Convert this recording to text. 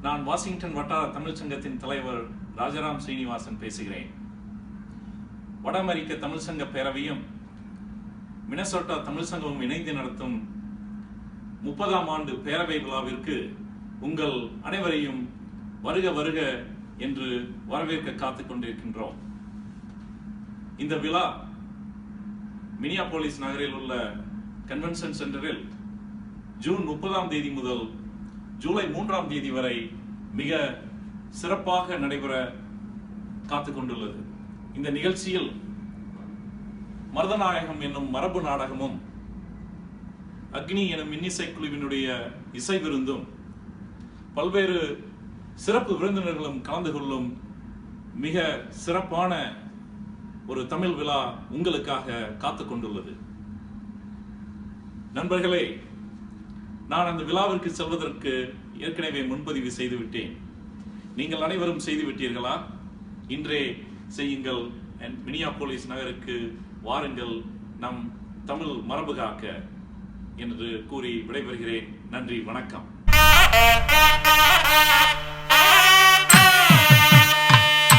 நான் வாஷிங்டன் வட்டார தமிழ் சங்கத்தின் தலைவர் ராஜாராம் ஸ்ரீனிவாசன் பேசுகிறேன். வட அமெரிக்க தமிழ் சங்க பேரவையும் மினசோட்டா தமிழ் சங்கமும் இணைந்து நடத்தும் முப்பதாம் ஆண்டு பேரவை விழாவிற்கு உங்கள் அனைவரையும் வருக வருக என்று வரவேற்க காத்துக் கொண்டிருக்கின்றோம். இந்த விழா மினியாபோலிஸ் நகரில் உள்ள கன்வென்ஷன் சென்டரில் ஜூன் முப்பதாம் தேதி முதல் ஜூலை மூன்றாம் தேதி வரை மிக சிறப்பாக நடைபெற காத்து கொண்டுள்ளது இந்த நிகழ்ச்சியில் மருதநாயகம் என்னும் மரபு நாடகமும் அக்னி எனும் இன்னிசை குழுவினுடைய இசை விருந்தும் பல்வேறு சிறப்பு விருந்தினர்களும் கலந்து கொள்ளும் மிக சிறப்பான ஒரு தமிழ் விழா உங்களுக்காக காத்து கொண்டுள்ளது நண்பர்களே நான் அந்த விழாவிற்கு செல்வதற்கு ஏற்கனவே முன்பதிவு செய்து விட்டேன். நீங்கள் அனைவரும் செய்து விட்டீர்களா? இன்றே செய்யுங்கள். மினியாபோலிஸ் நகருக்கு வாருங்கள். நம் தமிழ் மரபு காக்க என்று கூறி விடைபெறுகிறேன். நன்றி. வணக்கம்.